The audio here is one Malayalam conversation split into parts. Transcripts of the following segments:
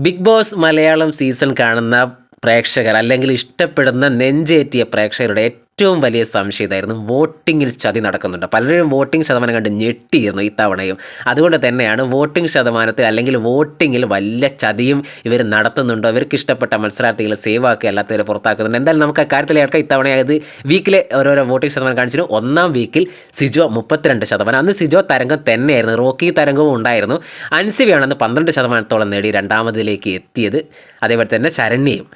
ബിഗ് ബോസ് മലയാളം സീസൺ കാണുന്ന പ്രേക്ഷകർ അല്ലെങ്കിൽ ഇഷ്ടപ്പെടുന്ന നെഞ്ചേറ്റിയ പ്രേക്ഷകരുടെ ഏറ്റവും വലിയ സംശയം ഇതായിരുന്നു വോട്ടിങ്ങിൽ ചതി നടക്കുന്നുണ്ട്. പലരും വോട്ടിംഗ് ശതമാനം കണ്ട് ഞെട്ടിയിരുന്നു ഇത്തവണയും. അതുകൊണ്ട് തന്നെയാണ് വോട്ടിംഗ് ശതമാനത്തിൽ അല്ലെങ്കിൽ വോട്ടിങ്ങിൽ വലിയ ചതിയും ഇവർ നടത്തുന്നുണ്ടോ? ഇവർക്ക് ഇഷ്ടപ്പെട്ട മത്സരാർത്ഥികളെ സേവ് ആക്കി അല്ലാത്തവരെ പുറത്താക്കുന്നുണ്ട്. എന്തായാലും നമുക്ക് അക്കാര്യത്തിൽ ഏർക്കാം ഇത്തവണ അത് വീക്കിലെ ഓരോരോ വോട്ടിംഗ് ശതമാനം കാണിച്ചിരുന്നു. ഒന്നാം വീക്കിൽ സിജോ മുപ്പത്തിരണ്ട് ശതമാനം. അന്ന് സിജോ തരംഗം തന്നെയായിരുന്നു. റോക്കി തരംഗവും ഉണ്ടായിരുന്നു. അൻസിബിയാണ് അന്ന് പന്ത്രണ്ട് ശതമാനത്തോളം നേടി രണ്ടാമതിലേക്ക് എത്തിയത്. അതേപോലെ തന്നെ ശരണ്യയും.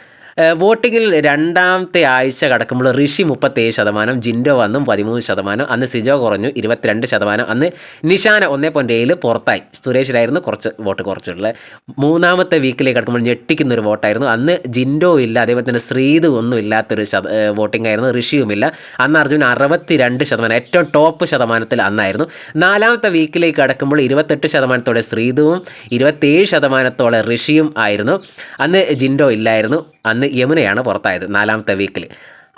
വോട്ടിങ്ങിൽ രണ്ടാമത്തെ ആഴ്ച കടക്കുമ്പോൾ ഋഷി മുപ്പത്തേഴ് ശതമാനം ജിൻഡോ വന്നും പതിമൂന്ന് ശതമാനം അന്ന് സിജോ കുറഞ്ഞു ഇരുപത്തിരണ്ട് ശതമാനം അന്ന് നിഷാന ഒന്നേ പോയിന്റ് ഏഴിൽ പുറത്തായി. സുരേഷിലായിരുന്നു കുറച്ച് വോട്ട് കുറച്ചുള്ളത്. മൂന്നാമത്തെ വീക്കിലേക്ക് കടക്കുമ്പോൾ ഞെട്ടിക്കുന്ന ഒരു വോട്ടായിരുന്നു. അന്ന് ജിൻഡോ ഇല്ല അതേപോലെ തന്നെ ശ്രീതു ഒന്നും ഇല്ലാത്തൊരു ശത വോട്ടിംഗ് ആയിരുന്നു. ഋഷിയുമില്ല അന്ന് അർജുൻ അറുപത്തി രണ്ട് ശതമാനം ഏറ്റവും ടോപ്പ് ശതമാനത്തിൽ അന്നായിരുന്നു. നാലാമത്തെ വീക്കിലേക്ക് കടക്കുമ്പോൾ ഇരുപത്തെട്ട് ശതമാനത്തോടെ ശ്രീതുവും ഇരുപത്തേഴ് ശതമാനത്തോടെ ഋഷിയും ആയിരുന്നു. അന്ന് ജിൻഡോ ഇല്ലായിരുന്നു. അന്ന് യമുനയാണ് പുറത്തായത് നാലാമത്തെ വീക്കിൽ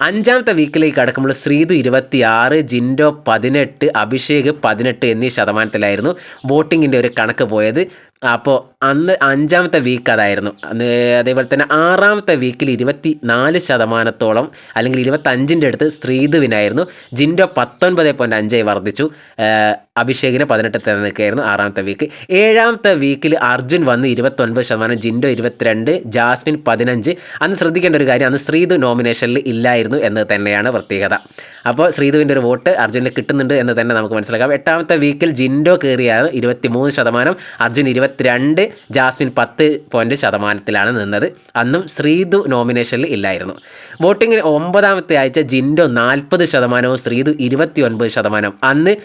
അഞ്ചാമത്തെ വീക്കിലേക്ക് കടക്കുമ്പോൾ ശ്രീതു ഇരുപത്തി ആറ് ജിൻഡോ പതിനെട്ട് അഭിഷേക് പതിനെട്ട് എന്നീ ശതമാനത്തിലായിരുന്നു വോട്ടിങ്ങിന്റെ ഒരു കണക്ക് പോയത്. അപ്പോൾ അന്ന് അഞ്ചാമത്തെ വീക്ക് അതായിരുന്നു. അന്ന് അതേപോലെ തന്നെ ആറാമത്തെ വീക്കിൽ ഇരുപത്തി നാല് ശതമാനത്തോളം അല്ലെങ്കിൽ ഇരുപത്തഞ്ചിന്റെ അടുത്ത് ശ്രീധുവിനായിരുന്നു ജിൻഡോ പത്തൊൻപത് പോയിന്റ് അഞ്ചായി വർദ്ധിച്ചു. അഭിഷേകിന് പതിനെട്ട് തന്നെ ആറാമത്തെ വീക്ക് ഏഴാമത്തെ വീക്കിൽ അർജുൻ വന്ന് ഇരുപത്തൊൻപത് ശതമാനം ജിൻഡോ ഇരുപത്തിരണ്ട് ജാസ്മിൻ പതിനഞ്ച്. അന്ന് ശ്രദ്ധിക്കേണ്ട ഒരു കാര്യം അന്ന് ശ്രീധു നോമിനേഷനിൽ ഇല്ലായിരുന്നു എന്ന് തന്നെയാണ് പ്രത്യേകത. അപ്പോൾ ശ്രീധുവിന്റെ ഒരു വോട്ട് അർജുനിൽ കിട്ടുന്നുണ്ട് എന്ന് തന്നെ നമുക്ക് മനസ്സിലാക്കാം. എട്ടാമത്തെ വീക്കിൽ ജിൻഡോ കയറിയാണ് ഇരുപത്തി മൂന്ന് ശതമാനം അർജുൻ ഇരുപത്തിരണ്ട് ജാസ്മിൻ പത്ത് പോയിന്റ് ശതമാനത്തിലാണ് നിന്നത്. അന്നും ശ്രീതു നോമിനേഷനിൽ ഇല്ലായിരുന്നു. വോട്ടിങ്ങിന് ഒമ്പതാമത്തെ ആഴ്ച ജിൻഡോ നാൽപ്പത് ശതമാനവും ശ്രീതു ഇരുപത്തി ഒൻപത് ശതമാനം. അന്ന്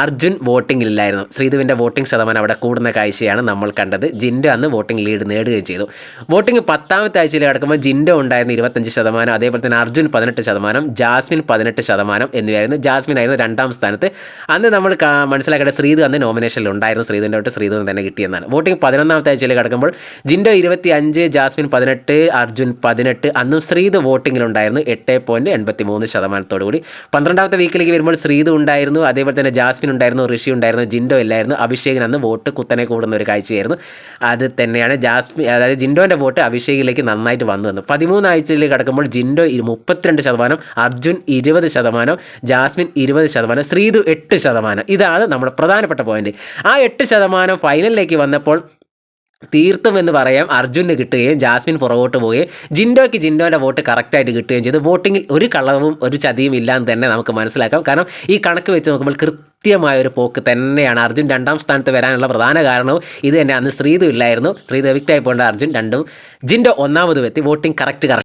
അർജുൻ വോട്ടിങ്ങിലില്ലായിരുന്നു. ശ്രീധുവിന്റെ വോട്ടിംഗ് ശതമാനം അവിടെ കൂടുന്ന കാഴ്ചയാണ് നമ്മൾ കണ്ടത്. ജിൻഡോ അന്ന് വോട്ടിംഗ് ലീഡ് നേടുകയും ചെയ്തു. വോട്ടിംഗ് പത്താമത്തെ ആഴ്ചയിൽ കിടക്കുമ്പോൾ ജിൻഡോ ഉണ്ടായിരുന്നു ഇരുപത്തഞ്ച് ശതമാനം അതേപോലെ തന്നെ അർജുൻ പതിനെട്ട് ശതമാനം ജാസ്മിൻ പതിനെട്ട് ശതമാനം എന്നിവയായിരുന്നു. ജാസ്മിൻ ആയിരുന്നു രണ്ടാം സ്ഥാനത്ത്. അന്ന് നമ്മൾ മനസ്സിലാക്കേണ്ട ശ്രീധു അന്ന് നോമിനേഷനിൽ ഉണ്ടായിരുന്നു. ശ്രീധുവിന്റെ വോട്ട് ശ്രീധുവിന് തന്നെ കിട്ടിയെന്നാണ്. വോട്ടിംഗ് പതിനൊന്നാമത്തെ ആഴ്ചയിൽ കിടക്കുമ്പോൾ ജിൻഡോ ഇരുപത്തി അഞ്ച് ജാസ്മിൻ പതിനെട്ട് അർജുൻ പതിനെട്ട് അന്നും ശ്രീധു വോട്ടിങ്ങിലുണ്ടായിരുന്നു എട്ട് പോയിന്റ് എൺപത്തി മൂന്ന് ശതമാനത്തോടു കൂടി പന്ത്രണ്ടാമത്തെ വീക്കിലേക്ക് വരുമ്പോൾ ശ്രീധു ഉണ്ടായിരുന്നു. അതേപോലെ തന്നെ ജാസ്മിൻ ഉണ്ടായിരുന്നു ഋഷി ഉണ്ടായിരുന്നു ജിൻഡോ ഇല്ലായിരുന്നു. അഭിഷേകിന് അന്ന് വോട്ട് കുത്തനെ കൂടുന്ന ഒരു കാഴ്ചയായിരുന്നു. അത് തന്നെയാണ് ജാസ്മിൻ അതായത് ജിൻഡോന്റെ വോട്ട് അഭിഷേകിലേക്ക് നന്നായിട്ട് വന്നു വന്നു പതിമൂന്ന് ആഴ്ചയിൽ കിടക്കുമ്പോൾ ജിൻഡോ മുപ്പത്തിരണ്ട് ശതമാനം അർജുൻ ഇരുപത് ശതമാനം ജാസ്മിൻ ഇരുപത് ശതമാനം ശ്രീതു എട്ട് ശതമാനം. ഇതാണ് നമ്മുടെ പ്രധാനപ്പെട്ട പോയിന്റ് ആ എട്ട് ശതമാനം ഫൈനലിലേക്ക് വന്നപ്പോൾ തീർത്തും എന്ന് പറയാം അർജുന് കിട്ടുകയും ജാസ്മിൻ പുറകോട്ട് പോവുകയും. ജിൻഡോയ്ക്ക് ജിൻഡോന്റെ വോട്ട് കറക്റ്റായിട്ട് കിട്ടുകയും ചെയ്തു. വോട്ടിങ്ങിൽ ഒരു കളവും ഒരു ചതിയും ഇല്ലാന്ന് തന്നെ നമുക്ക് മനസ്സിലാക്കാം. കാരണം ഈ കണക്ക് വെച്ച് നോക്കുമ്പോൾ കൃത്യമായ ഒരു പോക്ക് തന്നെയാണ് അർജുൻ രണ്ടാം സ്ഥാനത്ത് വരാനുള്ള പ്രധാന കാരണവും ഇത് തന്നെ. അന്ന് ശ്രീതു ഇല്ലായിരുന്നു. ശ്രീതു എവിക്റ്റായി പോകേണ്ട അർജുൻ രണ്ടും. ജിൻഡോ ഒന്നാമത് എത്തി. Voting correct correct.